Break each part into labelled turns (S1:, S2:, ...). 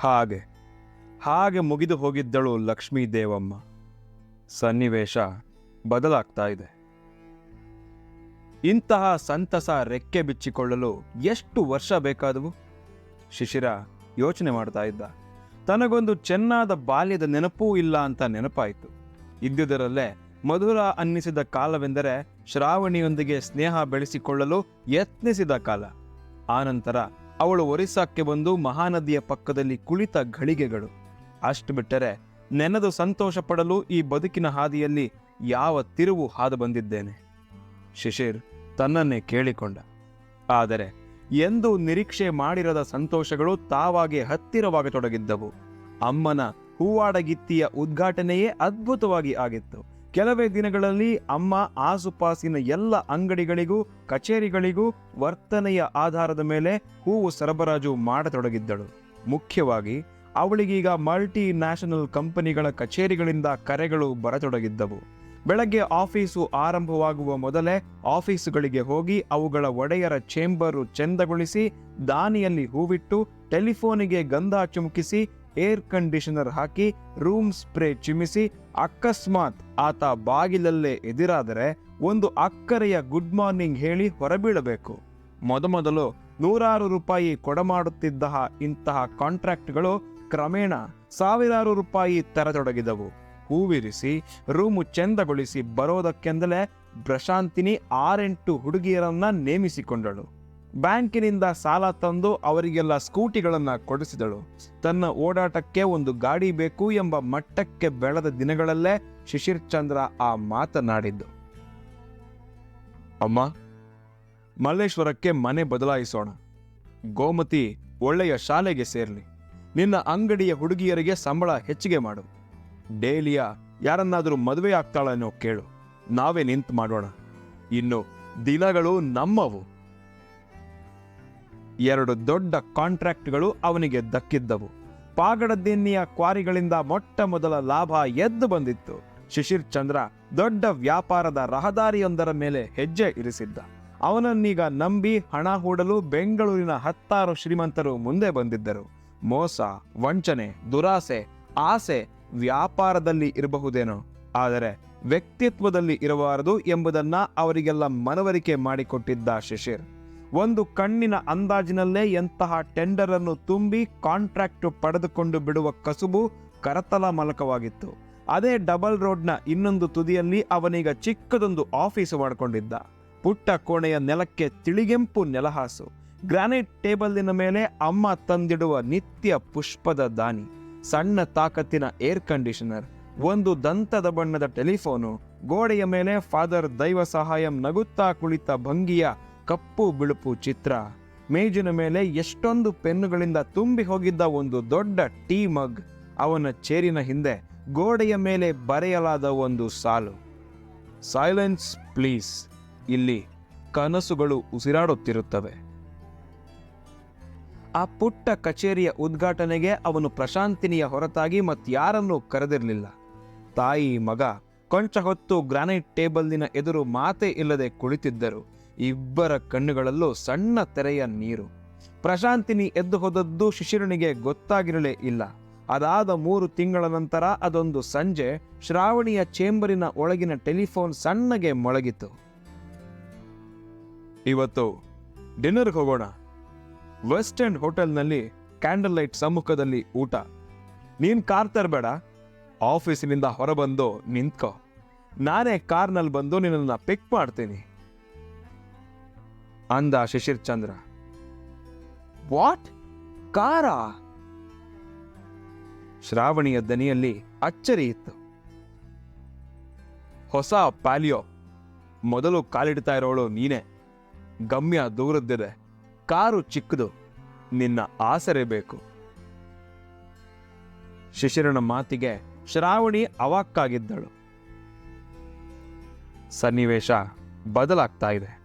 S1: ಹಾಗೆ ಹಾಗೆ ಮುಗಿದು ಹೋಗಿದ್ದಳು ಲಕ್ಷ್ಮೀ ದೇವಮ್ಮ ಸನ್ನಿವೇಶ ಬದಲಾಗ್ತಾ ಇದೆ. ಇಂತಹ ಸಂತಸ ರೆಕ್ಕೆ ಬಿಚ್ಚಿಕೊಳ್ಳಲು ಎಷ್ಟು ವರ್ಷ ಬೇಕಾದವು? ಶಿಶಿರ ಯೋಚನೆ ಮಾಡ್ತಾ ಇದ್ದ. ತನಗೊಂದು ಚೆನ್ನಾದ ಬಾಲ್ಯದ ನೆನಪೂ ಇಲ್ಲ ಅಂತ ನೆನಪಾಯಿತು. ಇದ್ದುದರಲ್ಲೇ ಮಧುರ ಅನ್ನಿಸಿದ ಕಾಲವೆಂದರೆ ಶ್ರಾವಣಿಯೊಂದಿಗೆ ಸ್ನೇಹ ಬೆಳೆಸಿಕೊಳ್ಳಲು ಯತ್ನಿಸಿದ ಕಾಲ. ಆನಂತರ ಅವಳು ಒರಿಸ್ಸಾಕ್ಕೆ ಬಂದು ಮಹಾನದಿಯ ಪಕ್ಕದಲ್ಲಿ ಕುಳಿತ ಘಳಿಗೆಗಳು. ಅಷ್ಟು ಬಿಟ್ಟರೆ ನೆನೆದು ಸಂತೋಷ ಪಡಲು ಈ ಬದುಕಿನ ಹಾದಿಯಲ್ಲಿ ಯಾವ ತಿರುವು ಹಾದು ಬಂದಿದ್ದೇನೆ ಶಿಶಿರ್ ತನ್ನನ್ನೇ ಕೇಳಿಕೊಂಡ. ಆದರೆ ಎಂದು ನಿರೀಕ್ಷೆ ಮಾಡಿರದ ಸಂತೋಷಗಳು ತಾವಾಗೆ ಹತ್ತಿರವಾಗತೊಡಗಿದ್ದವು. ಅಮ್ಮನ ಹೂವಾಡಗಿತ್ತಿಯ ಉದ್ಘಾಟನೆಯೇ ಅದ್ಭುತವಾಗಿ ಆಗಿತ್ತು. ಕೆಲವೇ ದಿನಗಳಲ್ಲಿ ಅಮ್ಮ ಆಸುಪಾಸಿನ ಎಲ್ಲ ಅಂಗಡಿಗಳಿಗೂ, ಕಚೇರಿಗಳಿಗೂ ವರ್ತನೆಯ ಆಧಾರದ ಮೇಲೆ ಹೂವು ಸರಬರಾಜು ಮಾಡತೊಡಗಿದ್ದಳು. ಮುಖ್ಯವಾಗಿ, ಅವಳಿಗೀಗ ಮಲ್ಟಿ ನ್ಯಾಷನಲ್ ಕಂಪನಿಗಳ ಕಚೇರಿಗಳಿಂದ ಕರೆಗಳು ಬರತೊಡಗಿದ್ದವು. ಬೆಳಗ್ಗೆ ಆಫೀಸು ಆರಂಭವಾಗುವ ಮೊದಲೇ ಆಫೀಸುಗಳಿಗೆ ಹೋಗಿ ಅವುಗಳ ಒಡೆಯರ ಚೇಂಬರು ಚೆಂದಗೊಳಿಸಿ, ದಾನಿಯಲ್ಲಿ ಹೂವಿಟ್ಟು, ಟೆಲಿಫೋನಿಗೆ ಗಂಧ ಚುಮುಕಿಸಿ ಏರ್ ಕಂಡೀಷನರ್ ಹಾಕಿ ರೂಮ್ ಸ್ಪ್ರೇ ಚಿಮಿಸಿ ಅಕಸ್ಮಾತ್ ಆತ ಬಾಗಿಲಲ್ಲೇ ಎದುರಾದರೆ ಒಂದು ಅಕ್ಕರೆಯ ಗುಡ್ ಮಾರ್ನಿಂಗ್ ಹೇಳಿ ಹೊರಬೀಳಬೇಕು. ಮೊದಮೊದಲು ನೂರಾರು ರೂಪಾಯಿ ಕೊಡಮಾಡುತ್ತಿದ್ದ ಇಂತಹ ಕಾಂಟ್ರಾಕ್ಟ್ಗಳು ಕ್ರಮೇಣ ಸಾವಿರಾರು ರೂಪಾಯಿ ತರತೊಡಗಿದವು. ಹೂವಿರಿಸಿ, ರೂಮು ಚೆಂದಗೊಳಿಸಿ ಬರೋದಕ್ಕೆಂದಲೇ ಪ್ರಶಾಂತಿನಿ ಆರೆಂಟು ಹುಡುಗಿಯರನ್ನ ನೇಮಿಸಿಕೊಂಡಳು. ಬ್ಯಾಂಕಿನಿಂದ ಸಾಲ ತಂದು ಅವರಿಗೆಲ್ಲ ಸ್ಕೂಟಿಗಳನ್ನು ಕೊಡಿಸಿದಳು. ತನ್ನ ಓಡಾಟಕ್ಕೆ ಒಂದು ಗಾಡಿ ಬೇಕು ಎಂಬ ಮಟ್ಟಕ್ಕೆ ಬೆಳೆದ ದಿನಗಳಲ್ಲೇ ಶಿಶಿರ್ ಚಂದ್ರ ಆ ಮಾತನಾಡಿದ್ದು. ಅಮ್ಮ, ಮಲ್ಲೇಶ್ವರಕ್ಕೆ ಮನೆ ಬದಲಾಯಿಸೋಣ. ಗೋಮತಿ ಒಳ್ಳೆಯ ಶಾಲೆಗೆ ಸೇರ್ಲಿ. ನಿನ್ನ ಅಂಗಡಿಯ ಹುಡುಗಿಯರಿಗೆ ಸಂಬಳ ಹೆಚ್ಚಿಗೆ ಮಾಡು. ಡೇಲಿಯ ಯಾರನ್ನಾದರೂ ಮದುವೆ ಆಗ್ತಾಳನ್ನೋ ಕೇಳು. ನಾವೇ ನಿಂತು ಮಾಡೋಣ. ಇನ್ನು ದಿನಗಳು ನಮ್ಮವು. ಎರಡು ದೊಡ್ಡ ಕಾಂಟ್ರಾಕ್ಟ್ಗಳು ಅವನಿಗೆ ದಕ್ಕಿದ್ದವು. ಪಾಗಡದಿನ್ನಿಯ ಕ್ವಾರಿಗಳಿಂದ ಮೊಟ್ಟ ಮೊದಲ ಲಾಭ ಎದ್ದು ಬಂದಿತ್ತು. ಶಿಶಿರ್ ಚಂದ್ರ ದೊಡ್ಡ ವ್ಯಾಪಾರದ ರಹದಾರಿಯೊಂದರ ಮೇಲೆ ಹೆಜ್ಜೆ ಇರಿಸಿದ್ದ. ಅವನನ್ನೀಗ ನಂಬಿ ಹಣ ಹೂಡಲು ಬೆಂಗಳೂರಿನ ಹತ್ತಾರು ಶ್ರೀಮಂತರು ಮುಂದೆ ಬಂದಿದ್ದರು. ಮೋಸ, ವಂಚನೆ, ದುರಾಸೆ, ಆಸೆ ವ್ಯಾಪಾರದಲ್ಲಿ ಇರಬಹುದೇನೋ, ಆದರೆ ವ್ಯಕ್ತಿತ್ವದಲ್ಲಿ ಇರಬಾರದು ಎಂಬುದನ್ನ ಅವರಿಗೆಲ್ಲ ಮನವರಿಕೆ ಮಾಡಿಕೊಟ್ಟಿದ್ದ ಶಿಶಿರ್. ಒಂದು ಕಣ್ಣಿನ ಅಂದಾಜಿನಲ್ಲೇ ಎಂತಹ ಟೆಂಡರ್ ಅನ್ನು ತುಂಬಿ ಕಾಂಟ್ರಾಕ್ಟ್ ಪಡೆದುಕೊಂಡು ಬಿಡುವ ಕಸುಬು ಕರತಲ ಮಲಕವಾಗಿತ್ತು. ಅದೇ ಡಬಲ್ ರೋಡ್ನ ಇನ್ನೊಂದು ತುದಿಯಲ್ಲಿ ಅವನೀಗ ಚಿಕ್ಕದೊಂದು ಆಫೀಸ್ ಮಾಡಿಕೊಂಡಿದ್ದ. ಪುಟ್ಟ ಕೋಣೆಯ ನೆಲಕ್ಕೆ ತಿಳಿಗೆಂಪು ನೆಲಹಾಸು. ಗ್ರಾನೈಟ್ ಟೇಬಲ್ಲಿನ ಮೇಲೆ ಅಮ್ಮ ತಂದಿಡುವ ನಿತ್ಯ ಪುಷ್ಪದ ದಾನಿ. ಸಣ್ಣ ತಾಕತ್ತಿನ ಏರ್ ಕಂಡೀಷನರ್ ಒಂದು ದಂತದ ಬಣ್ಣದ ಟೆಲಿಫೋನು ಗೋಡೆಯ ಮೇಲೆ ಫಾದರ್ ದೈವ ಸಹಾಯಂ ನಗುತ್ತಾ ಕುಳಿತ ಭಂಗಿಯ ಕಪ್ಪು ಬಿಳುಪು ಚಿತ್ರ. ಮೇಜಿನ ಮೇಲೆ ಎಷ್ಟೊಂದು ಪೆನ್ನುಗಳಿಂದ ತುಂಬಿ ಹೋಗಿದ್ದ ಒಂದು ದೊಡ್ಡ ಟೀ ಮಗ್. ಅವನ ಚೇರಿನ ಹಿಂದೆ ಗೋಡೆಯ ಮೇಲೆ ಬರೆಯಲಾದ ಒಂದು ಸಾಲು. Silence, please. ಇಲ್ಲಿ ಕನಸುಗಳು ಉಸಿರಾಡುತ್ತಿರುತ್ತವೆ. ಆ ಪುಟ್ಟ ಕಚೇರಿಯ ಉದ್ಘಾಟನೆಗೆ ಅವನು ಪ್ರಶಾಂತಿನಿಯ ಹೊರತಾಗಿ ಮತ್ತಾರನ್ನೂ ಕರೆದಿರಲಿಲ್ಲ. ತಾಯಿ ಮಗ ಕೊಂಚ ಹೊತ್ತು ಗ್ರಾನೈಟ್ ಟೇಬಲ್ಲಿನ ಎದುರು ಮಾತೇ ಇಲ್ಲದೆ ಕುಳಿತಿದ್ದರು. ಇಬ್ಬರ ಕಣ್ಣುಗಳಲ್ಲೂ ಸಣ್ಣ ತೆರೆಯ ನೀರು. ಪ್ರಶಾಂತಿನಿ ಎದ್ದು ಹೋದದ್ದು ಶಿಶಿರನಿಗೆ ಗೊತ್ತಾಗಿರಲೇ ಇಲ್ಲ. ಅದಾದ ಮೂರು ತಿಂಗಳ ನಂತರ ಅದೊಂದು ಸಂಜೆ ಶ್ರಾವಣಿಯ ಚೇಂಬರಿನ ಒಳಗಿನ ಟೆಲಿಫೋನ್ ಸಣ್ಣಗೆ ಮೊಳಗಿತು. ಇವತ್ತು ಡಿನ್ನರ್ಗೆ ಹೋಗೋಣ. ವೆಸ್ಟ್ ಎಂಡ್ ಹೋಟೆಲ್ನಲ್ಲಿ ಕ್ಯಾಂಡಲ್ ಲೈಟ್ ಸಮ್ಮುಖದಲ್ಲಿ ಊಟ. ನೀನ್ ಕಾರ್ ತರಬೇಡ. ಆಫೀಸಿನಿಂದ ಹೊರಬಂದು ನಿಂತ್ಕೋ. ನಾನೇ ಕಾರ್ನಲ್ಲಿ ಬಂದು ನಿನ್ನನ್ನು ಪಿಕ್ ಮಾಡ್ತೀನಿ. ಅಂದ ಶಿಶಿರ್ ಚಂದ್ರ. ವಾಟ್? ಕಾರಾ? ಶ್ರಾವಣಿಯ ದನಿಯಲ್ಲಿ ಅಚ್ಚರಿ ಇತ್ತು. ಹೊಸ ಪ್ಯಾಲಿಯೋ. ಮೊದಲು ಕಾಲಿಡ್ತಾ ಇರೋಳು ನೀನೆ. ಗಮ್ಯ ದೂರದ್ದಿದೆ. ಕಾರು ಚಿಕ್ಕದು. ನಿನ್ನ ಆಸರೆ ಬೇಕು. ಶಿಶಿರನ ಮಾತಿಗೆ ಶ್ರಾವಣಿ ಅವಾಕ್ಕಾಗಿದ್ದಳು. ಸನ್ನಿವೇಶ ಬದಲಾಗ್ತಾ ಇದೆ.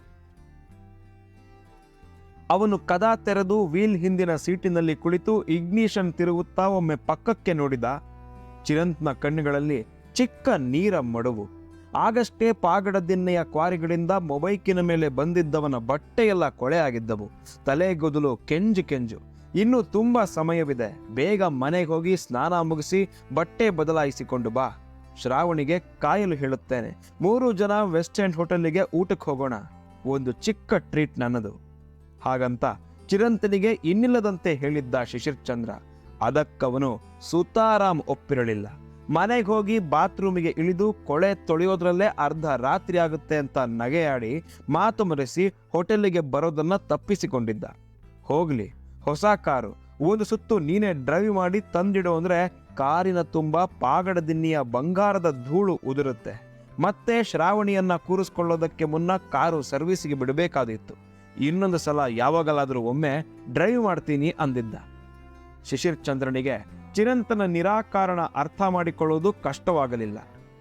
S1: ಅವನು ಕದ ತೆರೆದು ವೀಲ್ ಹಿಂದಿನ ಸೀಟಿನಲ್ಲಿ ಕುಳಿತು ಇಗ್ನಿಷನ್ ತಿರುಗುತ್ತಾ ಒಮ್ಮೆ ಪಕ್ಕಕ್ಕೆ ನೋಡಿದ ಚಿರಂತ್ನ ಕಣ್ಣುಗಳಲ್ಲಿ ಚಿಕ್ಕ ನೀರ ಮಡುವು. ಆಗಷ್ಟೇ ಪಾಗಡದಿನ್ನೆಯ ಕ್ವಾರಿಗಳಿಂದ ಮೊಬೈಕಿನ ಮೇಲೆ ಬಂದಿದ್ದವನ ಬಟ್ಟೆಯೆಲ್ಲ ಕೊಳೆ ಆಗಿದ್ದವು ತಲೆಗೊದಲು ಕೆಂಜು ಕೆಂಜು. ಇನ್ನು ತುಂಬ ಸಮಯವಿದೆ. ಬೇಗ ಮನೆಗೆ ಹೋಗಿ ಸ್ನಾನ ಮುಗಿಸಿ ಬಟ್ಟೆ ಬದಲಾಯಿಸಿಕೊಂಡು ಬಾ. ಶ್ರಾವಣಿಗೆ ಕಾಯಲು ಹೇಳುತ್ತೇನೆ. ಮೂರು ಜನ ವೆಸ್ಟ್ ಎಂಡ್ ಹೋಟೆಲ್ಗೆ ಊಟಕ್ಕೆ ಹೋಗೋಣ. ಒಂದು ಚಿಕ್ಕ ಟ್ರೀಟ್ ನನ್ನದು. ಹಾಗಂತ ಚಿರಂತನಿಗೆ ಇನ್ನಿಲ್ಲದಂತೆ ಹೇಳಿದ್ದ ಶಿಶಿರ್ಚಂದ್ರ, ಅದಕ್ಕವನು ಸುತಾರಾಮ್ ಒಪ್ಪಿರಲಿಲ್ಲ. ಮನೆಗೆ ಹೋಗಿ ಬಾತ್ರೂಮಿಗೆ ಇಳಿದು ಕೊಳೆ ತೊಳೆಯೋದ್ರಲ್ಲೇ ಅರ್ಧ ರಾತ್ರಿ ಆಗುತ್ತೆ ಅಂತ ನಗೆಯಾಡಿ ಮಾತು ಮರೆಸಿ ಹೋಟೆಲ್ಲಿಗೆ ಬರೋದನ್ನ ತಪ್ಪಿಸಿಕೊಂಡಿದ್ದ. ಹೋಗ್ಲಿ, ಹೊಸ ಕಾರು, ಒಂದು ಸುತ್ತು ನೀನೇ ಡ್ರೈವ್ ಮಾಡಿ ತಂದಿಡು ಅಂದ್ರೆ ಕಾರಿನ ತುಂಬ ಪಾಗಡ ದಿನ್ನಿಯ ಬಂಗಾರದ ಧೂಳು ಉದುರುತ್ತೆ. ಮತ್ತೆ ಶ್ರಾವಣಿಯನ್ನ ಕೂರಿಸ್ಕೊಳ್ಳೋದಕ್ಕೆ ಮುನ್ನ ಕಾರು ಸರ್ವಿಸ್ಗೆ ಬಿಡಬೇಕಾದಿತ್ತು ಇನ್ನೊಂದು ಸಲ ಯಾವಾಗಲಾದರೂ ಒಮ್ಮೆ ಡ್ರೈವ್ ಮಾಡ್ತೀನಿ ಅಂದಿದ್ದ. ಶಿಶಿರ್ ಚಂದ್ರನಿಗೆ ಚಿರಂತನ ನಿರಾಕಾರಣ ಅರ್ಥ ಮಾಡಿಕೊಳ್ಳುವುದು ಕಷ್ಟವಾಗಲಿಲ್ಲ.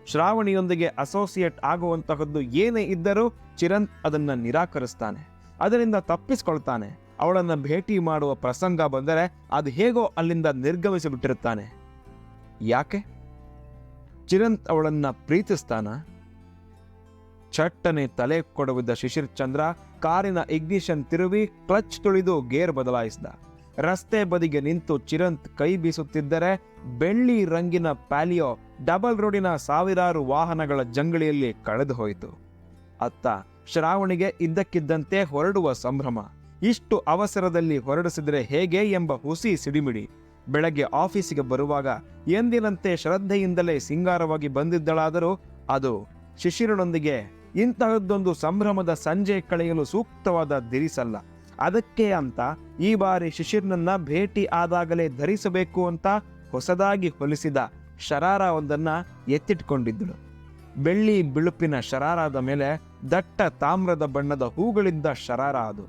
S1: ಶ್ರಾವಣಿಯೊಂದಿಗೆ ಅಸೋಸಿಯೇಟ್ ಆಗುವಂತಹದ್ದು ಏನೇ ಇದ್ದರೂ ಚಿರಂತ್ ಅದನ್ನ ನಿರಾಕರಿಸ್ತಾನೆ. ಅದರಿಂದ ತಪ್ಪಿಸ್ಕೊಳ್ತಾನೆ. ಅವಳನ್ನ ಭೇಟಿ ಮಾಡುವ ಪ್ರಸಂಗ ಬಂದರೆ ಅದು ಹೇಗೋ ಅಲ್ಲಿಂದ ನಿರ್ಗಮಿಸಿ ಬಿಟ್ಟಿರುತ್ತಾನೆ ಯಾಕೆ? ಚಿರಂತ್ ಅವಳನ್ನ ಪ್ರೀತಿಸ್ತಾನ? ಚಟ್ಟನೆ ತಲೆ ಕೊಡವಿದ್ದ ಶಿಶಿರ್ ಚಂದ್ರ ಕಾರಿನ ಇಗ್ನಿಷನ್ ತಿರುವಿ ಕ್ಲಚ್ ತುಳಿದು ಗೇರ್ ಬದಲಾಯಿಸಿದ. ರಸ್ತೆ ಬದಿಗೆ ನಿಂತು ಚಿರಂತ್ ಕೈ ಬೀಸುತ್ತಿದ್ದರೆ ಬೆಳ್ಳಿ ರಂಗಿನ ಪ್ಯಾಲಿಯೋ ಡಬಲ್ ರೋಡಿನ ಸಾವಿರಾರು ವಾಹನಗಳ ಜಂಗಳಿಯಲ್ಲಿ ಕಳೆದು ಹೋಯಿತು. ಅತ್ತ ಶ್ರಾವಣಿಗೆ ಇದ್ದಕ್ಕಿದ್ದಂತೆ ಹೊರಡುವ ಸಂಭ್ರಮ. ಇಷ್ಟು ಅವಸರದಲ್ಲಿ ಹೊರಡಿಸಿದರೆ ಹೇಗೆ ಎಂಬ ಹುಸಿ ಸಿಡಿಮಿಡಿ. ಬೆಳಗ್ಗೆ ಆಫೀಸಿಗೆ ಬರುವಾಗ ಎಂದಿನಂತೆ ಶ್ರದ್ಧೆಯಿಂದಲೇ ಸಿಂಗಾರವಾಗಿ ಬಂದಿದ್ದಳಾದರೂ ಅದು ಶಿಶಿರನೊಂದಿಗೆ ಇಂತಹದ್ದೊಂದು ಸಂಭ್ರಮದ ಸಂಜೆ ಕಳೆಯಲು ಸೂಕ್ತವಾದ ದಿರಿಸಲ್ಲ. ಅದಕ್ಕೆ ಅಂತ ಈ ಬಾರಿ ಶಿಶಿರ್ನನ್ನ ಭೇಟಿ ಆದಾಗಲೇ ಧರಿಸಬೇಕು ಅಂತ ಹೊಸದಾಗಿ ಹೊಲಿಸಿದ ಶರಾರ ಒಂದನ್ನ ಎತ್ತಿಟ್ಕೊಂಡಿದ್ದಳು. ಬೆಳ್ಳಿ ಬಿಳುಪಿನ ಶರಾರದ ಮೇಲೆ ದಟ್ಟ ತಾಮ್ರದ ಬಣ್ಣದ ಹೂಗಳಿದ್ದ ಶರಾರ ಅದು.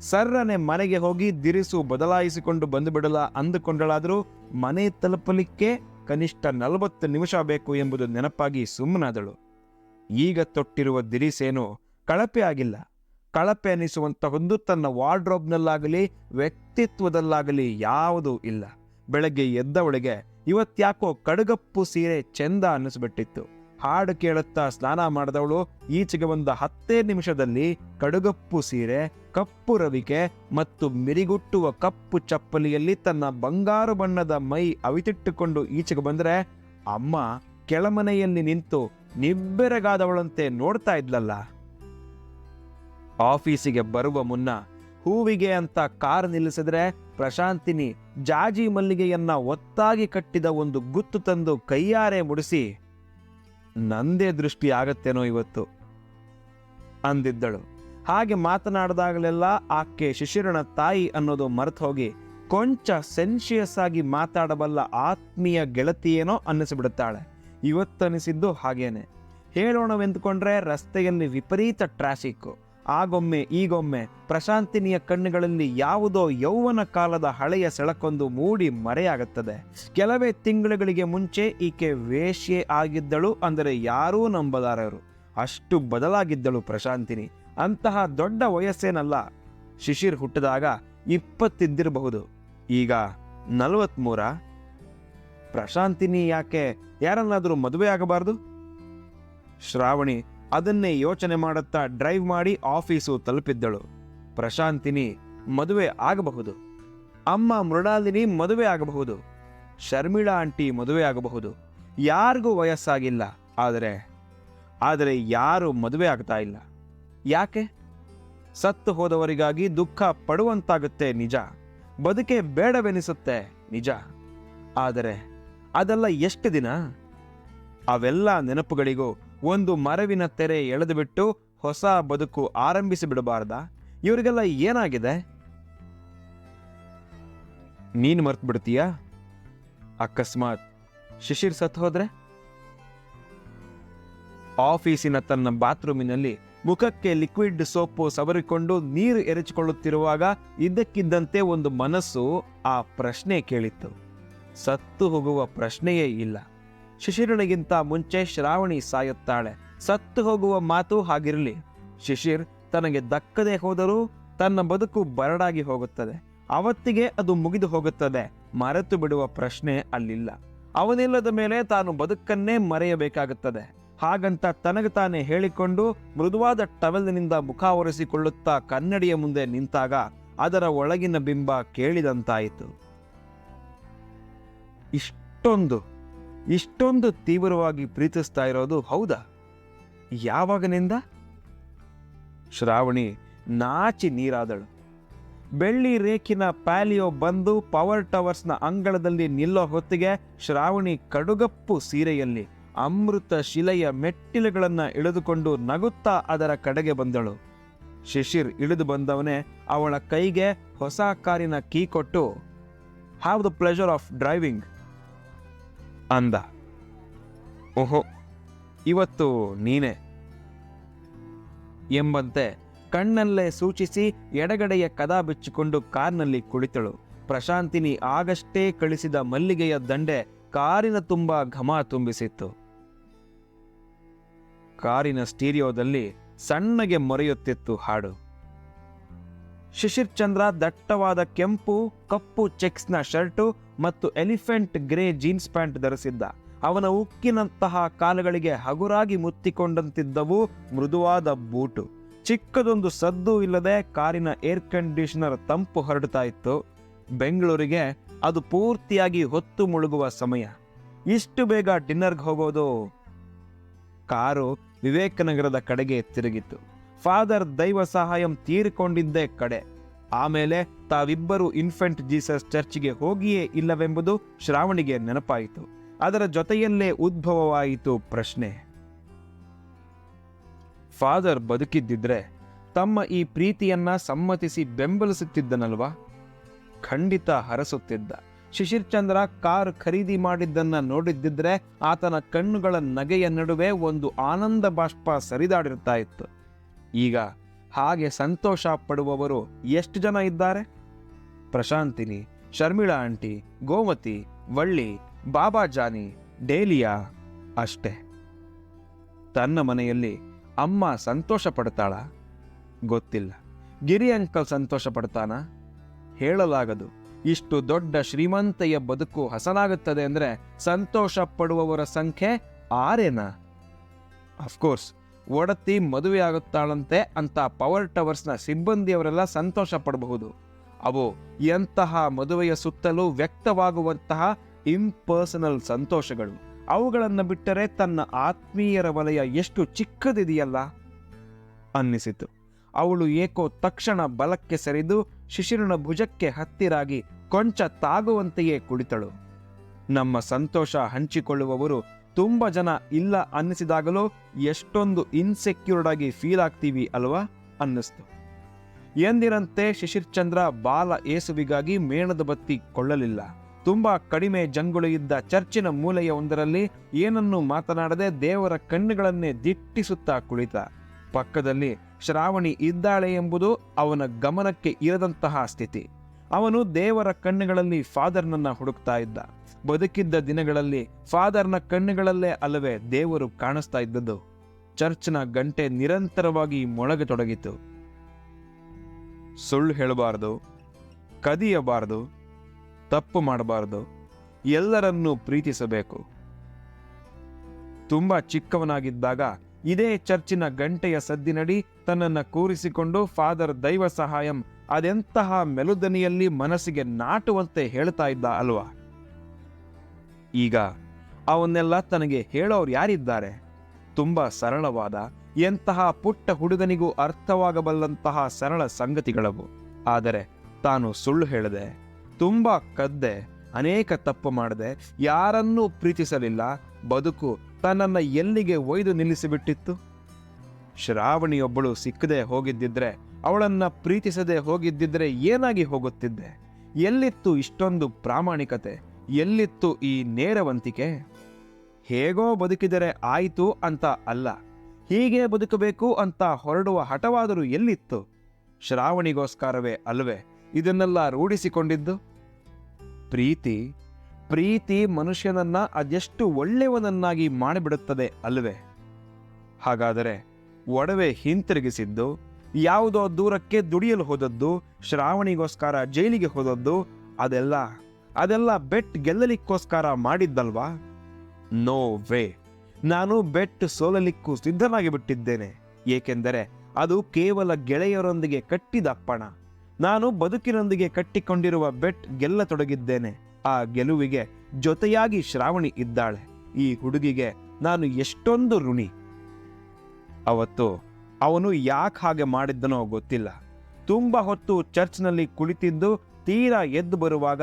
S1: ಸರ್ರನೆ ಮನೆಗೆ ಹೋಗಿ ದಿರಿಸು ಬದಲಾಯಿಸಿಕೊಂಡು ಬಂದುಬಿಡಲ ಅಂದುಕೊಂಡಳಾದರೂ ಮನೆ ತಲುಪಲಿಕ್ಕೆ ಕನಿಷ್ಠ ನಲವತ್ತು ನಿಮಿಷ ಬೇಕು ಎಂಬುದು ನೆನಪಾಗಿ ಸುಮ್ಮನಾದಳು. ಈಗ ತೊಟ್ಟಿರುವ ದಿರಿಸೇನು ಕಳಪೆ ಆಗಿಲ್ಲ. ಕಳಪೆ ಅನಿಸುವಂತಹದ್ದು ತನ್ನ ವಾರ್ಡ್ರೋಬ್ನಲ್ಲಾಗಲಿ, ವ್ಯಕ್ತಿತ್ವದಲ್ಲಾಗಲಿ ಯಾವುದೂ ಇಲ್ಲ. ಬೆಳಗ್ಗೆ ಎದ್ದವಳಿಗೆ ಇವತ್ತ್ಯಾಕೋ ಕಡುಗಪ್ಪು ಸೀರೆ ಚೆಂದ ಅನ್ನಿಸ್ಬಿಟ್ಟಿತ್ತು. ಹಾಡು ಕೇಳುತ್ತಾ ಸ್ನಾನ ಮಾಡಿದವಳು ಈಚೆಗೆ ಬಂದ ಹತ್ತೇ ನಿಮಿಷದಲ್ಲಿ ಕಡುಗಪ್ಪು ಸೀರೆ, ಕಪ್ಪು ರವಿಕೆ ಮತ್ತು ಮಿರಿಗುಟ್ಟುವ ಕಪ್ಪು ಚಪ್ಪಲಿಯಲ್ಲಿ ತನ್ನ ಬಂಗಾರು ಬಣ್ಣದ ಮೈ ಅವಿತಿಟ್ಟುಕೊಂಡು ಈಚೆಗೆ ಬಂದರೆ, ಅಮ್ಮ ಕೆಳಮನೆಯಲ್ಲಿ ನಿಂತು ನಿಬ್ಬೆರಗಾದವಳಂತೆ ನೋಡ್ತಾ ಇದ್ಲಲ್ಲ? ಆಫೀಸಿಗೆ ಬರುವ ಮುನ್ನ ಹೂವಿಗೆ ಅಂತ ಕಾರ್ ನಿಲ್ಲಿಸಿದ್ರೆ ಪ್ರಶಾಂತಿನಿ ಜಾಜಿ ಮಲ್ಲಿಗೆಯನ್ನ ಒತ್ತಾಗಿ ಕಟ್ಟಿದ ಒಂದು ಗುತ್ತು ತಂದು ಕೈಯಾರೆ ಮುಡಿಸಿ, ನಂದೇ ದೃಷ್ಟಿ ಆಗತ್ತೇನೋ ಇವತ್ತು? ಅಂದಿದ್ದಳು. ಹಾಗೆ ಮಾತನಾಡಿದಾಗಲೆಲ್ಲ ಆಕೆ ಶಿಶಿರಣ ತಾಯಿ ಅನ್ನೋದು ಮರೆತು ಹೋಗಿ ಕೊಂಚ ಸೆನ್ಶಿಯಸ್ ಆಗಿ ಮಾತಾಡಬಲ್ಲ ಆತ್ಮೀಯ ಗೆಳತಿಯೇನೋ ಅನ್ನಿಸಿಬಿಡುತ್ತಾಳೆ. ಇವತ್ತನಿಸಿದ್ದು ಹಾಗೇನೆ. ಹೇಳೋಣವೆಂದುಕೊಂಡ್ರೆ ರಸ್ತೆಯಲ್ಲಿ ವಿಪರೀತ ಟ್ರಾಫಿಕ್ಕು ಆಗೊಮ್ಮೆ, ಈಗೊಮ್ಮೆ ಪ್ರಶಾಂತಿನಿಯ ಕಣ್ಣುಗಳಲ್ಲಿ ಯಾವುದೋ ಯೌವನ ಕಾಲದ ಹಳೆಯ ಸೆಳಕೊಂದು ಮೂಡಿ ಮರೆಯಾಗುತ್ತದೆ. ಕೆಲವೇ ತಿಂಗಳುಗಳಿಗೆ ಮುಂಚೆ ಈಕೆ ವೇಶ್ಯೆ ಆಗಿದ್ದಳು ಅಂದರೆ ಯಾರೂ ನಂಬಲಾರರು ಅಷ್ಟು ಬದಲಾಗಿದ್ದಳು ಪ್ರಶಾಂತಿನಿ. ಅಂತಹ ದೊಡ್ಡ ವಯಸ್ಸೇನಲ್ಲ. ಶಿಶಿರ್ ಹುಟ್ಟಿದಾಗ ಇಪ್ಪತ್ತಿದ್ದಿರಬಹುದು. ಈಗ ನಲವತ್ಮೂರ. ಪ್ರಶಾಂತಿನಿ ಯಾಕೆ ಯಾರನ್ನಾದರೂ ಮದುವೆ ಆಗಬಾರ್ದು? ಶ್ರಾವಣಿ ಅದನ್ನೇ ಯೋಚನೆ ಮಾಡುತ್ತಾ ಡ್ರೈವ್ ಮಾಡಿ ಆಫೀಸು ತಲುಪಿದ್ದಳು. ಪ್ರಶಾಂತಿನಿ ಮದುವೆ ಆಗಬಹುದು. ಅಮ್ಮ ಮೃಣಾಲಿನಿ ಮದುವೆ ಆಗಬಹುದು. ಶರ್ಮಿಳಾ ಆಂಟಿ ಮದುವೆ ಆಗಬಹುದು. ಯಾರಿಗೂ ವಯಸ್ಸಾಗಿಲ್ಲ, ಆದರೆ ಆದರೆ ಯಾರು ಮದುವೆ ಆಗ್ತಾ ಇಲ್ಲ. ಯಾಕೆ? ಸತ್ತು ಹೋದವರಿಗಾಗಿ ದುಃಖ ಪಡುವಂತಾಗುತ್ತೆ ನಿಜ. ಬದುಕೆ ಬೇಡವೆನಿಸುತ್ತೆ ನಿಜ. ಆದರೆ ಅದೆಲ್ಲ ಎಷ್ಟು ದಿನ? ಅವೆಲ್ಲ ನೆನಪುಗಳಿಗೂ ಒಂದು ಮರವಿನ ತೆರೆ ಎಳೆದುಬಿಟ್ಟು ಹೊಸ ಬದುಕು ಆರಂಭಿಸಿ ಬಿಡಬಾರ್ದ? ಇವರಿಗೆಲ್ಲ ಏನಾಗಿದೆ? ನೀನು ಮರ್ತು ಬಿಡ್ತೀಯಾ? ಅಕಸ್ಮಾತ್. ಶಿಶಿರ್ ಸತ್ತು ಹೋದ್ರೆ? ಆಫೀಸಿನ ತನ್ನ ಬಾತ್ರೂಮಿನಲ್ಲಿ ಮುಖಕ್ಕೆ ಲಿಕ್ವಿಡ್ ಸೋಪು ಸವರಿಕೊಂಡು ನೀರು ಎರಚಿಕೊಳ್ಳುತ್ತಿರುವಾಗ ಇದ್ದಕ್ಕಿದ್ದಂತೆ ಒಂದು ಮನಸ್ಸು ಆ ಪ್ರಶ್ನೆ ಕೇಳಿತ್ತು. ಸತ್ತು ಹೋಗುವ ಪ್ರಶ್ನೆಯೇ ಇಲ್ಲ. ಶಿಶಿರನಿಗಿಂತ ಮುಂಚೆ ಶ್ರಾವಣಿ ಸಾಯುತ್ತಾಳೆ. ಸತ್ತು ಹೋಗುವ ಮಾತು ಹಾಗಿರಲಿ. ಶಿಶಿರ್ ತನಗೆ ದಕ್ಕದೆ ಹೋದರೂ ತನ್ನ ಬದುಕು ಬರಡಾಗಿ ಹೋಗುತ್ತದೆ. ಅವತ್ತಿಗೆ ಅದು ಮುಗಿದು ಹೋಗುತ್ತದೆ. ಮರೆತು ಬಿಡುವ ಪ್ರಶ್ನೆ ಅಲ್ಲಿಲ್ಲ. ಅವನಿಲ್ಲದ ಮೇಲೆ ತಾನು ಬದುಕನ್ನೇ ಮರೆಯಬೇಕಾಗುತ್ತದೆ. ಹಾಗಂತ ತನಗೆ ತಾನೇ ಹೇಳಿಕೊಂಡು ಮೃದುವಾದ ಟವೆಲ್ನಿಂದ ಮುಖ ಒರೆಸಿಕೊಳ್ಳುತ್ತಾ ಕನ್ನಡಿಯ ಮುಂದೆ ನಿಂತಾಗ ಅದರ ಒಳಗಿನ ಬಿಂಬ ಕೇಳಿದಂತಾಯಿತು. ಇಷ್ಟೊಂದು ಇಷ್ಟೊಂದು ತೀವ್ರವಾಗಿ ಪ್ರೀತಿಸ್ತಾ ಇರೋದು ಹೌದಾ? ಯಾವಾಗನಿಂದ? ಶ್ರಾವಣಿ ನಾಚಿ ನೀರಾದಳು. ಬೆಳ್ಳಿ ರೇಖಿನ ಪ್ಯಾಲಿಯೋ ಬಂದು ಪವರ್ ಟವರ್ಸ್ನ ಅಂಗಳದಲ್ಲಿ ನಿಲ್ಲೋ ಹೊತ್ತಿಗೆ ಶ್ರಾವಣಿ ಕಡುಗಪ್ಪು ಸೀರೆಯಲ್ಲಿ ಅಮೃತ ಶಿಲೆಯ ಮೆಟ್ಟಿಲುಗಳನ್ನು ಇಳಿದುಕೊಂಡು ನಗುತ್ತಾ ಅದರ ಕಡೆಗೆ ಬಂದಳು. ಶಿಶಿರ್ ಇಳಿದು ಬಂದವನೇ ಅವಳ ಕೈಗೆ ಹೊಸ ಕಾರಿನ ಕೀ ಕೊಟ್ಟು have the pleasure of driving ಅಂದ. ಓಹೋ, ಇವತ್ತು ನೀನೆ ಎಂಬಂತೆ ಕಣ್ಣಲ್ಲೇ ಸೂಚಿಸಿ ಎಡಗಡೆಯ ಕದ ಬಿಚ್ಚಿಕೊಂಡು ಕಾರ್ನಲ್ಲಿ ಕುಳಿತಳು. ಪ್ರಶಾಂತಿನಿ ಆಗಷ್ಟೇ ಕಳಿಸಿದ ಮಲ್ಲಿಗೆಯ ದಂಡೆ ಕಾರಿನ ತುಂಬ ಘಮ ತುಂಬಿಸಿತ್ತು. ಕಾರಿನ ಸ್ಟೀರಿಯೋದಲ್ಲಿ ಸಣ್ಣಗೆ ಮೊರೆಯುತ್ತಿತ್ತು ಹಾಡು. ಶಿಶಿರ್ ಚಂದ್ರ ದಟ್ಟವಾದ ಕೆಂಪು, ಕಪ್ಪು ಚೆಕ್ಸ್ನ ಶರ್ಟು ಮತ್ತು ಎಲಿಫೆಂಟ್ ಗ್ರೇ ಜೀನ್ಸ್ ಪ್ಯಾಂಟ್ ಧರಿಸಿದ್ದ. ಅವನ ಉಕ್ಕಿನಂತಹ ಕಾಲುಗಳಿಗೆ ಹಗುರಾಗಿ ಮುತ್ತಿಕೊಂಡಂತಿದ್ದವು ಮೃದುವಾದ ಬೂಟು. ಚಿಕ್ಕದೊಂದು ಸದ್ದು ಇಲ್ಲದೆ ಕಾರಿನ ಏರ್ ಕಂಡೀಷನರ್ ತಂಪು ಹರಡ್ತಾ ಇತ್ತು. ಬೆಂಗಳೂರಿಗೆ ಅದು ಪೂರ್ತಿಯಾಗಿ ಹೊತ್ತು ಮುಳುಗುವ ಸಮಯ. ಇಷ್ಟು ಬೇಗ ಡಿನ್ನರ್ಗೆ ಹೋಗೋದು? ಕಾರು ವಿವೇಕನಗರದ ಕಡೆಗೆ ತಿರುಗಿತು ಫಾದರ್ ದೈವ ಸಹಾಯಂ ತೀರಿಕೊಂಡಿದ್ದೇ ಕಡೆ. ಆಮೇಲೆ ತಾವಿಬ್ಬರು ಇನ್ಫೆಂಟ್ ಜೀಸಸ್ ಚರ್ಚ್ಗೆ ಹೋಗಿಯೇ ಇಲ್ಲವೆಂಬುದು ಶ್ರಾವಣಿಗೆ ನೆನಪಾಯಿತು. ಅದರ ಜೊತೆಯಲ್ಲೇ ಉದ್ಭವವಾಯಿತು ಪ್ರಶ್ನೆ. ಫಾದರ್ ಬದುಕಿದ್ದಿದ್ರೆ ತಮ್ಮ ಈ ಪ್ರೀತಿಯನ್ನ ಸಮ್ಮತಿಸಿ ಬೆಂಬಲಿಸುತ್ತಿದ್ದನಲ್ವಾ? ಖಂಡಿತ ಹರಸುತ್ತಿದ್ದ. ಶಿಶಿರ್ ಚಂದ್ರ ಕಾರ್ ಖರೀದಿ ಮಾಡಿದ್ದನ್ನ ನೋಡಿದ್ದಿದ್ರೆ ಆತನ ಕಣ್ಣುಗಳ ನಗೆಯ ನಡುವೆ ಒಂದು ಆನಂದ ಬಾಷ್ಪ ಸರಿದಾಡಿರ್ತಾ ಇತ್ತು. ಈಗ ಹಾಗೆ ಸಂತೋಷ ಪಡುವವರು ಎಷ್ಟು ಜನ ಇದ್ದಾರೆ? Prashantini, Sharmila aunty, Gomathi, Valli, Baba Johnny, Dahlia ಅಷ್ಟೇ. ತನ್ನ ಮನೆಯಲ್ಲಿ ಅಮ್ಮ ಸಂತೋಷ ಪಡ್ತಾಳ ಗೊತ್ತಿಲ್ಲ. ಗಿರಿ ಅಂಕಲ್ ಸಂತೋಷ ಪಡ್ತಾನ ಹೇಳಲಾಗದು. ಇಷ್ಟು ದೊಡ್ಡ ಶ್ರೀಮಂತೆಯ ಬದುಕು ಹಸನಾಗುತ್ತದೆ ಅಂದರೆ ಸಂತೋಷ ಪಡುವವರ ಸಂಖ್ಯೆ ಆರೇನಾ? ಅಫ್ಕೋರ್ಸ್ ಒಡತಿ ಮದುವೆ ಆಗುತ್ತಾಳಂತೆ ಅಂತ ಪವರ್ ಟವರ್ಸ್ನ ಸಿಬ್ಬಂದಿಯವರೆಲ್ಲ ಸಂತೋಷ ಪಡಬಹುದು. ಅವು ಎಂತಹ ಮದುವೆಯ ಸುತ್ತಲೂ ವ್ಯಕ್ತವಾಗುವಂತಹ ಇಂಪರ್ಸನಲ್ ಸಂತೋಷಗಳು. ಅವುಗಳನ್ನು ಬಿಟ್ಟರೆ ತನ್ನ ಆತ್ಮೀಯರ ವಲಯ ಎಷ್ಟು ಚಿಕ್ಕದಿದೆಯಲ್ಲ? ಅನ್ನಿಸಿತು. ಅವಳು ಏಕೋ ತಕ್ಷಣ ಬಲಕ್ಕೆ ಸರಿದು ಶಿಶಿರನ ಭುಜಕ್ಕೆ ಹತ್ತಿರಾಗಿ ಕೊಂಚ ತಾಗುವಂತೆಯೇ ಕುಳಿತಳು. ನಮ್ಮ ಸಂತೋಷ ಹಂಚಿಕೊಳ್ಳುವವರು ತುಂಬ ಜನ ಇಲ್ಲ ಅನ್ನಿಸಿದಾಗಲೂ ಎಷ್ಟೊಂದು ಇನ್ಸೆಕ್ಯೂರ್ಡ್ ಆಗಿ ಫೀಲ್ ಆಗ್ತೀವಿ ಅಲ್ವಾ ಅನ್ನಿಸ್ತು. ಎಂದಿನಂತೆ ಶಿಶಿರ್ ಚಂದ್ರ ಬಾಲ ಏಸುವಿಗಾಗಿ ಮೇಣದ ಬತ್ತಿ ಕೊಳ್ಳಲಿಲ್ಲ. ತುಂಬ ಕಡಿಮೆ ಜಂಗುಳು ಇದ್ದ ಚರ್ಚಿನ ಮೂಲೆಯ ಒಂದರಲ್ಲಿ ಏನನ್ನೂ ಮಾತನಾಡದೆ ದೇವರ ಕಣ್ಣುಗಳನ್ನೇ ದಿಟ್ಟಿಸುತ್ತಾ ಕುಳಿತ. ಪಕ್ಕದಲ್ಲಿ ಶ್ರಾವಣಿ ಇದ್ದಾಳೆ ಎಂಬುದು ಅವನ ಗಮನಕ್ಕೆ ಇರದಂತಹ ಸ್ಥಿತಿ. ಅವನು ದೇವರ ಕಣ್ಣುಗಳಲ್ಲಿ ಫಾದರ್ನನ್ನ ಹುಡುಕ್ತಾ ಇದ್ದ. ಬದುಕಿದ್ದ ದಿನಗಳಲ್ಲಿ ಫಾದರ್ನ ಕಣ್ಣುಗಳಲ್ಲೇ ಅಲ್ಲವೇ ದೇವರು ಕಾಣಿಸ್ತಾ ಇದ್ದದ್ದು. ಚರ್ಚ್ನ ಗಂಟೆ ನಿರಂತರವಾಗಿ ಮೊಳಗತೊಡಗಿತು. ಸುಳ್ಳು ಹೇಳಬಾರದು, ಕದಿಯಬಾರದು, ತಪ್ಪು ಮಾಡಬಾರದು, ಎಲ್ಲರನ್ನೂ ಪ್ರೀತಿಸಬೇಕು. ತುಂಬ ಚಿಕ್ಕವನಾಗಿದ್ದಾಗ ಇದೇ ಚರ್ಚಿನ ಗಂಟೆಯ ಸದ್ದಿನಡಿ ತನ್ನನ್ನು ಕೂರಿಸಿಕೊಂಡು ಫಾದರ್ ದೈವ ಸಹಾಯಂ ಅದೆಂತಹ ಮೆಲುದನಿಯಲ್ಲಿ ಮನಸ್ಸಿಗೆ ನಾಟುವಂತೆ ಹೇಳ್ತಾ ಇದ್ದ ಅಲ್ವಾ? ಈಗ ಅವನ್ನೆಲ್ಲ ತನಗೆ ಹೇಳೋರು ಯಾರಿದ್ದಾರೆ? ತುಂಬ ಸರಳವಾದ, ಎಂತಹ ಪುಟ್ಟ ಹುಡುಗನಿಗೂ ಅರ್ಥವಾಗಬಲ್ಲಂತಹ ಸರಳ ಸಂಗತಿಗಳವು. ಆದರೆ ತಾನು ಸುಳ್ಳು ಹೇಳದೆ, ತುಂಬ ಕದ್ದೆ, ಅನೇಕ ತಪ್ಪು ಮಾಡದೆ, ಯಾರನ್ನೂ ಪ್ರೀತಿಸಲಿಲ್ಲ, ಬದುಕು ತನ್ನನ್ನ ಎಲ್ಲಿಗೆ ಒಯ್ದು ನಿಲ್ಲಿಸಿಬಿಟ್ಟಿತ್ತು? ಶ್ರಾವಣಿಯೊಬ್ಬಳು ಸಿಕ್ಕದೆ ಹೋಗಿದ್ದಿದ್ರೆ, ಅವಳನ್ನ ಪ್ರೀತಿಸದೆ ಹೋಗಿದ್ದಿದ್ರೆ ಏನಾಗಿ ಹೋಗುತ್ತಿದ್ದೆ? ಎಲ್ಲಿತ್ತು ಇಷ್ಟೊಂದು ಪ್ರಾಮಾಣಿಕತೆ? ಎಲ್ಲಿತ್ತು ಈ ನೇರವಂತಿಕೆ? ಹೇಗೋ ಬದುಕಿದರೆ ಆಯಿತು ಅಂತ ಅಲ್ಲ, ಹೀಗೆ ಬದುಕಬೇಕು ಅಂತ ಹೊರಡುವ ಹಠವಾದರೂ ಎಲ್ಲಿತ್ತು? ಶ್ರಾವಣಿಗೋಸ್ಕರವೇ ಅಲ್ವೇ ಇದನ್ನೆಲ್ಲ ರೂಢಿಸಿಕೊಂಡಿದ್ದು? ಪ್ರೀತಿ ಪ್ರೀತಿ ಮನುಷ್ಯನನ್ನ ಅದೆಷ್ಟು ಒಳ್ಳೆಯವನನ್ನಾಗಿ ಮಾಡಿಬಿಡುತ್ತದೆ ಅಲ್ವೇ? ಹಾಗಾದರೆ ಒಡವೆ ಹಿಂತಿರುಗಿಸಿದ್ದು, ಯಾವುದೋ ದೂರಕ್ಕೆ ದುಡಿಯಲು ಹೋದದ್ದು, ಶ್ರಾವಣಿಗೋಸ್ಕರ ಜೈಲಿಗೆ ಹೋದದ್ದು ಅದೆಲ್ಲ ಅದೆಲ್ಲ ಬೆಟ್ ಗೆಲ್ಲಲಿಕ್ಕೋಸ್ಕರ ಮಾಡಿದ್ದಲ್ವಾ? ನೋ ವೇ ನಾನು ಬೆಟ್ ಸೋಲಲಿಕ್ಕೂ ಸಿದ್ಧನಾಗಿ ಬಿಟ್ಟಿದ್ದೇನೆ ಏಕೆಂದರೆ ಅದು ಕೇವಲ ಗೆಳೆಯರೊಂದಿಗೆ ಕಟ್ಟಿದ ಪಣ ನಾನು ಬದುಕಿನೊಂದಿಗೆ ಕಟ್ಟಿಕೊಂಡಿರುವ ಬೆಟ್ ಗೆಲ್ಲತೊಡಗಿದ್ದೇನೆ. ಆ ಗೆಲುವಿಗೆ ಜೊತೆಯಾಗಿ ಶ್ರಾವಣಿ ಇದ್ದಾಳೆ. ಈ ಹುಡುಗಿಗೆ ನಾನು ಎಷ್ಟೊಂದು ಋಣಿ. ಅವತ್ತು ಅವನು ಯಾಕೆ ಹಾಗೆ ಮಾಡಿದ್ದನೋ ಗೊತ್ತಿಲ್ಲ. ತುಂಬ ಹೊತ್ತು ಚರ್ಚ್ನಲ್ಲಿ ಕುಳಿತಿದ್ದು ತೀರಾ ಎದ್ದು ಬರುವಾಗ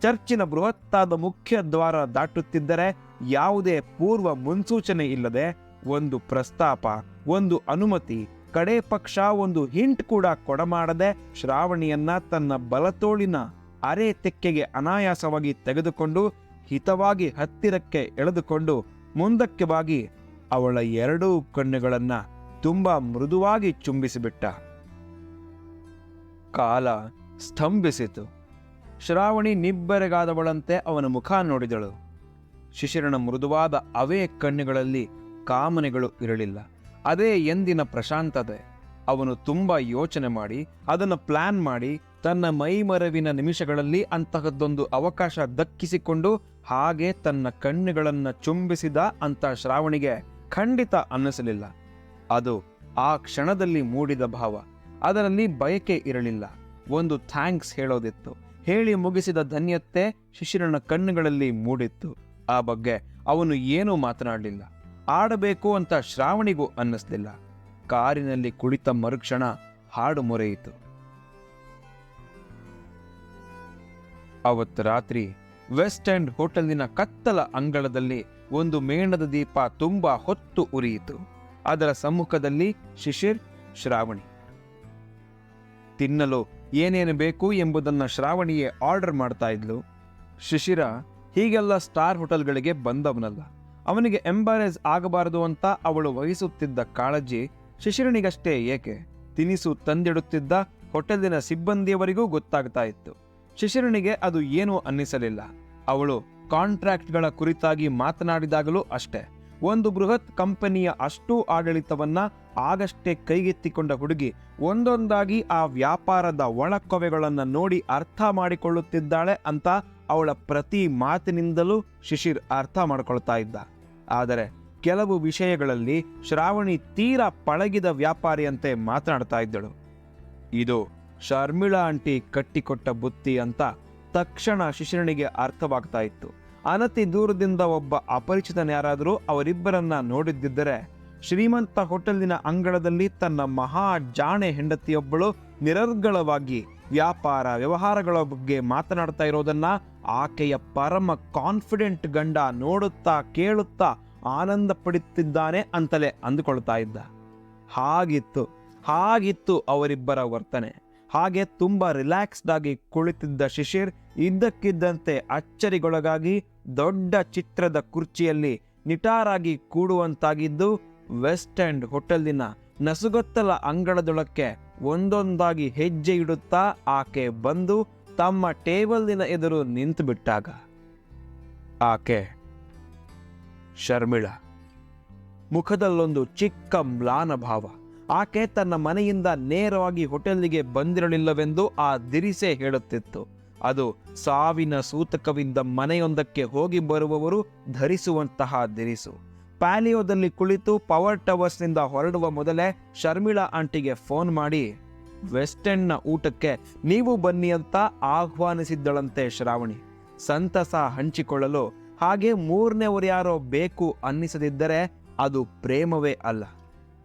S1: ಚರ್ಚಿನ ಬೃಹತ್ತಾದ ಮುಖ್ಯ ದ್ವಾರ ದಾಟುತ್ತಿದ್ದರೆ ಯಾವುದೇ ಪೂರ್ವ ಮುನ್ಸೂಚನೆ ಇಲ್ಲದೆ ಒಂದು ಪ್ರಸ್ತಾಪ, ಒಂದು ಅನುಮತಿ, ಕಡೆ ಪಕ್ಷ ಒಂದು ಹಿಂಟ್ ಕೂಡ ಕೊಡಮಾಡದೆ ಶ್ರಾವಣಿಯನ್ನ ತನ್ನ ಬಲತೋಳಿನ ಅರೆ ತೆಕ್ಕೆಗೆ ಅನಾಯಾಸವಾಗಿ ತೆಗೆದುಕೊಂಡು ಹಿತವಾಗಿ ಹತ್ತಿರಕ್ಕೆ ಎಳೆದುಕೊಂಡು ಮುಂದಕ್ಕೆ ಬಾಗಿ ಅವಳ ಎರಡೂ ಕಣ್ಣುಗಳನ್ನ ತುಂಬಾ ಮೃದುವಾಗಿ ಚುಂಬಿಸಿಬಿಟ್ಟ. ಕಾಲ ಸ್ತಂಭಿಸಿತು. ಶ್ರಾವಣಿ ನಿಬ್ಬೆರಗಾದವಳಂತೆ ಅವನ ಮುಖ ನೋಡಿದಳು. ಶಿಶಿರನ ಮೃದುವಾದ ಅವೇ ಕಣ್ಣುಗಳಲ್ಲಿ ಕಾಮನೆಗಳು ಇರಲಿಲ್ಲ. ಅದೇ ಎಂದಿನ ಪ್ರಶಾಂತತೆ. ಅವನು ತುಂಬ ಯೋಚನೆ ಮಾಡಿ, ಅದನ್ನು ಪ್ಲಾನ್ ಮಾಡಿ, ತನ್ನ ಮೈಮರವಿನ ನಿಮಿಷಗಳಲ್ಲಿ ಅಂತಹದ್ದೊಂದು ಅವಕಾಶ ದಕ್ಕಿಸಿಕೊಂಡು ಹಾಗೆ ತನ್ನ ಕಣ್ಣುಗಳನ್ನು ಚುಂಬಿಸಿದ ಅಂತ ಶ್ರಾವಣಿಗೆ ಖಂಡಿತ ಅನ್ನಿಸಲಿಲ್ಲ. ಅದು ಆ ಕ್ಷಣದಲ್ಲಿ ಮೂಡಿದ ಭಾವ. ಅದರಲ್ಲಿ ಬಯಕೆ ಇರಲಿಲ್ಲ. ಒಂದು ಥ್ಯಾಂಕ್ಸ್ ಹೇಳೋದಿತ್ತು. ಹೇಳಿ ಮುಗಿಸಿದ ಧನ್ಯತೆ ಶಿಶಿರನ ಕಣ್ಣುಗಳಲ್ಲಿ ಮೂಡಿತ್ತು. ಆ ಬಗ್ಗೆ ಅವನು ಏನೂ ಮಾತನಾಡಲಿಲ್ಲ. ಆಡಬೇಕು ಅಂತ ಶ್ರಾವಣಿಗೂ ಅನ್ನಿಸ್ಲಿಲ್ಲ. ಕಾರಿನಲ್ಲಿ ಕುಳಿತ ಮರುಕ್ಷಣ ಹಾಡು ಮೊರೆಯಿತು. ಅವತ್ತು ರಾತ್ರಿ ವೆಸ್ಟ್ ಎಂಡ್ ಹೋಟೆಲ್ನ ಕತ್ತಲ ಅಂಗಳದಲ್ಲಿ ಒಂದು ಮೇಣದ ದೀಪ ತುಂಬಾ ಹೊತ್ತು ಉರಿಯಿತು. ಅದರ ಸಮ್ಮುಖದಲ್ಲಿ ಶಿಶಿರ್ ಶ್ರಾವಣಿ. ತಿನ್ನಲು ಏನೇನು ಬೇಕು ಎಂಬುದನ್ನು ಶ್ರಾವಣಿಯೇ ಆರ್ಡರ್ ಮಾಡ್ತಾ ಇದ್ಲು. ಶಿಶಿರ ಹೀಗೆಲ್ಲ ಸ್ಟಾರ್ ಹೋಟೆಲ್ಗಳಿಗೆ ಬಂದವನಲ್ಲ. ಅವನಿಗೆ ಎಂಬಾರೇಜ್ ಆಗಬಾರದು ಅಂತ ಅವಳು ವಹಿಸುತ್ತಿದ್ದ ಕಾಳಜಿ ಶಿಶಿರನಿಗಷ್ಟೇ ಏಕೆ? ತಿನಿಸು ತಂದಿಡುತ್ತಿದ್ದ ಹೋಟೆಲಿನ ಸಿಬ್ಬಂದಿಯವರಿಗೂ ಗೊತ್ತಾಗ್ತಾ ಇತ್ತು. ಶಿಶಿರನಿಗೆ ಅದು ಏನೂ ಅನ್ನಿಸಲಿಲ್ಲ. ಅವಳು ಕಾಂಟ್ರಾಕ್ಟ್ಗಳ ಕುರಿತಾಗಿ ಮಾತನಾಡಿದಾಗಲೂ ಅಷ್ಟೇ. ಒಂದು ಬೃಹತ್ ಕಂಪನಿಯ ಅಷ್ಟೂ ಆಡಳಿತವನ್ನ ಆಗಷ್ಟೇ ಕೈಗೆತ್ತಿಕೊಂಡ ಹುಡುಗಿ ಒಂದೊಂದಾಗಿ ಆ ವ್ಯಾಪಾರದ ಒಳಕೊವೆಗಳನ್ನು ನೋಡಿ ಅರ್ಥ ಮಾಡಿಕೊಳ್ಳುತ್ತಿದ್ದಾಳೆ ಅಂತ ಅವಳ ಪ್ರತಿ ಮಾತಿನಿಂದಲೂ ಶಿಶಿರ್ ಅರ್ಥ ಮಾಡಿಕೊಳ್ತಾ ಇದ್ದ. ಆದರೆ ಕೆಲವು ವಿಷಯಗಳಲ್ಲಿ ಶ್ರಾವಣಿ ತೀರಾ ಪಳಗಿದ ವ್ಯಾಪಾರಿಯಂತೆ ಮಾತನಾಡ್ತಾ ಇದ್ದಳು. ಇದು ಶರ್ಮಿಳಾ ಆಂಟಿ ಕಟ್ಟಿಕೊಟ್ಟ ಬುತ್ತಿ ಅಂತ ತಕ್ಷಣ ಶಿಶಿರನಿಗೆ ಅರ್ಥವಾಗ್ತಾ ಇತ್ತು. ಅನತಿ ದೂರದಿಂದ ಒಬ್ಬ ಅಪರಿಚಿತನ ಯಾರಾದರೂ ಅವರಿಬ್ಬರನ್ನ ನೋಡಿದ್ದಿದ್ದರೆ ಶ್ರೀಮಂತ ಹೋಟೆಲಿನ ಅಂಗಳದಲ್ಲಿ ತನ್ನ ಮಹಾ ಜಾಣೆ ಹೆಂಡತಿಯೊಬ್ಬಳು ನಿರರ್ಗಳವಾಗಿ ವ್ಯಾಪಾರ ವ್ಯವಹಾರಗಳ ಬಗ್ಗೆ ಮಾತನಾಡ್ತಾ ಇರೋದನ್ನ ಆಕೆಯ ಪರಮ ಕಾನ್ಫಿಡೆಂಟ್ ಗಂಡ ನೋಡುತ್ತಾ ಕೇಳುತ್ತಾ ಆನಂದ ಪಡುತ್ತಿದ್ದಾನೆ ಅಂತಲೇ ಅಂದುಕೊಳ್ತಾ ಇದ್ದ. ಹಾಗಿತ್ತು ಹಾಗಿತ್ತು ಅವರಿಬ್ಬರ ವರ್ತನೆ. ಹಾಗೆ ತುಂಬಾ ರಿಲ್ಯಾಕ್ಸ್ಡ್ ಆಗಿ ಕುಳಿತಿದ್ದ ಶಿಶಿರ್ ಇದ್ದಕ್ಕಿದ್ದಂತೆ ಅಚ್ಚರಿಗೊಳಗಾಗಿ ದೊಡ್ಡ ಚಿತ್ರದ ಕುರ್ಚಿಯಲ್ಲಿ ನಿಟಾರಾಗಿ ಕೂಡುವಂತಾಗಿದ್ದು ವೆಸ್ಟ್ ಎಂಡ್ ಹೋಟೆಲಿನ ನಸುಗೊತ್ತಲ ಅಂಗಳದೊಳಕ್ಕೆ ಒಂದೊಂದಾಗಿ ಹೆಜ್ಜೆ ಇಡುತ್ತಾ ಆಕೆ ಬಂದು ತಮ್ಮ ಟೇಬಲ್ನ ಎದುರು ನಿಂತು ಬಿಟ್ಟಾಗ ಆಕೆ, ಶರ್ಮಿಳಾ, ಮುಖದಲ್ಲೊಂದು ಚಿಕ್ಕ ಮ್ಲಾನ ಭಾವ ಆಕೆ ತನ್ನ ಮನೆಯಿಂದ ನೇರವಾಗಿ ಹೋಟೆಲ್ಗೆ ಬಂದಿರಲಿಲ್ಲವೆಂದು ಆ ದಿರಿಸೆ ಹೇಳುತ್ತಿತ್ತು. ಅದು ಸಾವಿನ ಸೂತಕವಿಂದ ಮನೆಯೊಂದಕ್ಕೆ ಹೋಗಿ ಬರುವವರು ಧರಿಸುವಂತಹ ದಿರಿಸು. ಪ್ಯಾಲಿಯೋದಲ್ಲಿ ಕುಳಿತು ಪವರ್ ಟವರ್ಸ್ನಿಂದ ಹೊರಡುವ ಮೊದಲೇ ಶರ್ಮಿಳಾ ಆಂಟಿಗೆ ಫೋನ್ ಮಾಡಿ ವೆಸ್ಟ್ ಎಂಡ್ನ ಊಟಕ್ಕೆ ನೀವು ಬನ್ನಿ ಅಂತ ಆಹ್ವಾನಿಸಿದ್ದಳಂತೆ ಶ್ರಾವಣಿ. ಸಂತಸ ಹಂಚಿಕೊಳ್ಳಲು ಹಾಗೆ ಮೂರನೇವರು ಯಾರೋ ಬೇಕು ಅನ್ನಿಸದಿದ್ದರೆ ಅದು ಪ್ರೇಮವೇ ಅಲ್ಲ.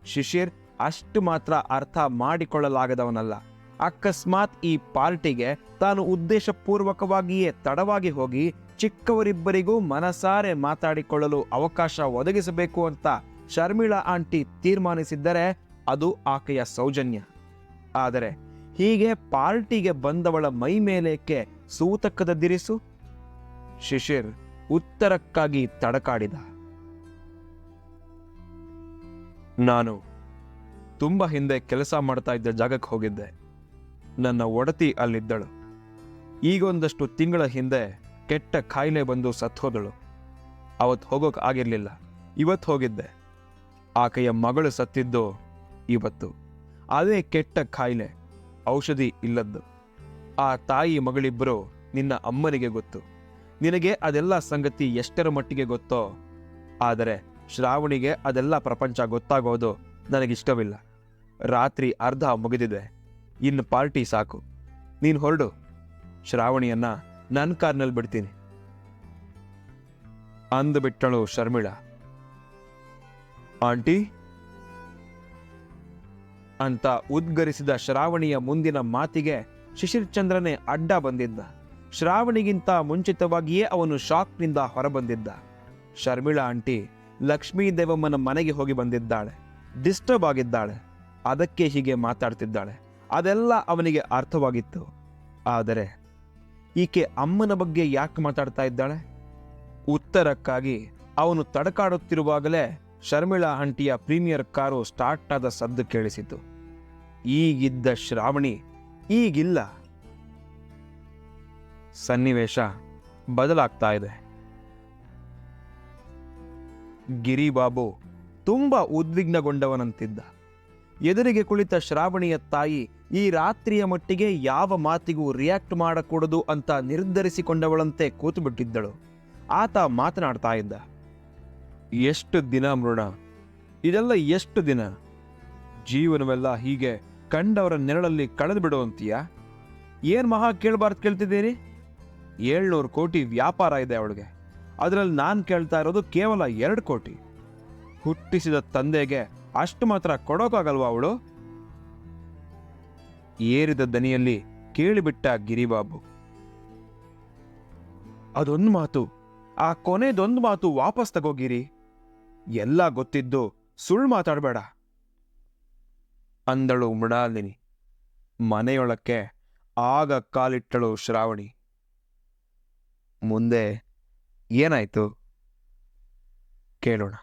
S1: ಶಿಶಿರ್ ಅಷ್ಟು ಮಾತ್ರ ಅರ್ಥ ಮಾಡಿಕೊಳ್ಳಲಾಗದವನಲ್ಲ. ಅಕಸ್ಮಾತ್ ಈ ಪಾರ್ಟಿಗೆ ತಾನು ಉದ್ದೇಶಪೂರ್ವಕವಾಗಿಯೇ ತಡವಾಗಿ ಹೋಗಿ ಚಿಕ್ಕವರಿಬ್ಬರಿಗೂ ಮನಸಾರೆ ಮಾತಾಡಿಕೊಳ್ಳಲು ಅವಕಾಶ ಒದಗಿಸಬೇಕು ಅಂತ ಶರ್ಮಿಳಾ ಆಂಟಿ ತೀರ್ಮಾನಿಸಿದ್ದರೆ ಅದು ಆಕೆಯ ಸೌಜನ್ಯ. ಆದರೆ ಹೀಗೆ ಪಾರ್ಟಿಗೆ ಬಂದವಳ ಮೈ ಮೇಲೇಕೆ ಸೂತಕದ ದಿರಿಸು ಶಿಶಿರ್ ಉತ್ತರಕ್ಕಾಗಿ ತಡಕಾಡಿದ. ನಾನು ತುಂಬ ಹಿಂದೆ ಕೆಲಸ ಮಾಡ್ತಾ ಇದ್ದ ಜಾಗಕ್ಕೆ ಹೋಗಿದ್ದೆ. ನನ್ನ ಒಡತಿ ಅಲ್ಲಿದ್ದಳು. ಈಗೊಂದಷ್ಟು ತಿಂಗಳ ಹಿಂದೆ ಕೆಟ್ಟ ಕಾಯಿಲೆ ಬಂದು ಸತ್ತೋದಳು. ಅವತ್ತು ಹೋಗೋಕೆ ಆಗಿರಲಿಲ್ಲ. ಇವತ್ತು ಹೋಗಿದ್ದೆ. ಆಕೆಯ ಮಗಳು ಸತ್ತಿದ್ದು ಇವತ್ತು. ಅದೇ ಕೆಟ್ಟ ಕಾಯಿಲೆ ಔಷಧಿ ಇಲ್ಲದ್ದು. ಆ ತಾಯಿ ಮಗಳಿಬ್ಬರು ನಿನ್ನ ಅಮ್ಮನಿಗೆ ಗೊತ್ತು. ನಿನಗೆ ಅದೆಲ್ಲ ಸಂಗತಿ ಎಷ್ಟರ ಮಟ್ಟಿಗೆ ಗೊತ್ತೋ, ಆದರೆ ಶ್ರಾವಣಿಗೆ ಅದೆಲ್ಲ ಪ್ರಪಂಚ ಗೊತ್ತಾಗೋದು ನನಗಿಷ್ಟವಿಲ್ಲ. ರಾತ್ರಿ ಅರ್ಧ ಮುಗಿದಿದೆ. ಇನ್ನು ಪಾರ್ಟಿ ಸಾಕು. ನೀನು ಹೊರಡು. ಶ್ರಾವಣಿಯನ್ನ ನನ್ನ ಕಾರ್ನಲ್ಲಿ ಬಿಡ್ತೀನಿ. ಅಂದುಬಿಟ್ಟಳು ಶರ್ಮಿಳಾ. ಆಂಟಿ, ಅಂತ ಉದ್ಗರಿಸಿದ ಶ್ರಾವಣಿಯ ಮುಂದಿನ ಮಾತಿಗೆ ಶಿಶಿರ್ಚಂದ್ರನೇ ಅಡ್ಡ ಬಂದಿದ್ದ. ಶ್ರಾವಣಿಗಿಂತ ಮುಂಚಿತವಾಗಿಯೇ ಅವನು ಶಾಕ್ನಿಂದ ಹೊರಬಂದಿದ್ದ. ಶರ್ಮಿಳಾ ಆಂಟಿ ಲಕ್ಷ್ಮೀ ದೇವಮ್ಮನ ಮನೆಗೆ ಹೋಗಿ ಬಂದಿದ್ದಾಳೆ. ಡಿಸ್ಟರ್ಬ್ ಆಗಿದ್ದಾಳೆ. ಅದಕ್ಕೆ ಹೀಗೆ ಮಾತಾಡ್ತಿದ್ದಾಳೆ. ಅದೆಲ್ಲ ಅವನಿಗೆ ಅರ್ಥವಾಗಿತ್ತು. ಆದರೆ ಈಕೆ ಅಮ್ಮನ ಬಗ್ಗೆ ಯಾಕೆ ಮಾತಾಡ್ತಾ ಇದ್ದಾಳೆ? ಉತ್ತರಕ್ಕಾಗಿ ಅವನು ತಡಕಾಡುತ್ತಿರುವಾಗಲೇ ಶರ್ಮಿಳಾ ಆಂಟಿಯ ಪ್ರೀಮಿಯರ್ ಕಾರು ಸ್ಟಾರ್ಟ್ ಆದ ಸದ್ದು ಕೇಳಿಸಿತು. ಈಗಿದ್ದ ಶ್ರಾವಣಿ, ಈಗಿಲ್ಲ. ಸನ್ನಿವೇಶ ಬದಲಾಗ್ತಾ ಇದೆ. ಗಿರಿಬಾಬು ತುಂಬಾ ಉದ್ವಿಗ್ನಗೊಂಡವನಂತಿದ್ದ. ಎದುರಿಗೆ ಕುಳಿತ ಶ್ರಾವಣಿಯ ತಾಯಿ, ಈ ರಾತ್ರಿಯ ಮಟ್ಟಿಗೆ ಯಾವ ಮಾತಿಗೂ ರಿಯಾಕ್ಟ್ ಮಾಡಕೂಡದು ಅಂತ ನಿರ್ಧರಿಸಿಕೊಂಡವಳಂತೆ ಕೂತುಬಿಟ್ಟಿದ್ದಳು. ಆತ ಮಾತನಾಡ್ತಾ ಇದ್ದ, ಎಷ್ಟು ದಿನ ಮೃಣ? ಇದೆಲ್ಲ ಎಷ್ಟು ದಿನ? ಜೀವನವೆಲ್ಲ ಹೀಗೆ ಕಂಡವರ ನೆರಳಲ್ಲಿ ಕಳೆದು ಬಿಡುವಂತೀಯ? ಏನ್ ಮಹಾ ಕೇಳಬಾರ್ದು ಕೇಳ್ತಿದ್ದೀರಿ? ಏಳ್ನೂರು ಕೋಟಿ ವ್ಯಾಪಾರ ಇದೆ ಅವಳಿಗೆ. ಅದರಲ್ಲಿ ನಾನು ಕೇಳ್ತಾ ಇರೋದು ಕೇವಲ ಎರಡು ಕೋಟಿ. ಹುಟ್ಟಿಸಿದ ತಂದೆಗೆ ಅಷ್ಟು ಮಾತ್ರ ಕೊಡೋಕ್ಕಾಗಲ್ವಾ ಅವಳು? ಏರಿದ ದನಿಯಲ್ಲಿ ಕೇಳಿಬಿಟ್ಟ ಗಿರಿಬಾಬು. ಅದೊಂದು ಮಾತು, ಆ ಕೊನೆದೊಂದು ಮಾತು ವಾಪಸ್ ತಗೋಗಿರಿ. ಎಲ್ಲ ಗೊತ್ತಿದ್ದು ಸುಳ್ಳು ಮಾತಾಡಬೇಡ. ಅಂದಳು ಮೃಣಾಲಿನಿ. ಮನೆಯೊಳಕ್ಕೆ ಆಗ ಕಾಲಿಟ್ಟಳು ಶ್ರಾವಣಿ. ಮುಂದೆ ಏನಾಯ್ತು? ಕೇಳೋಣ.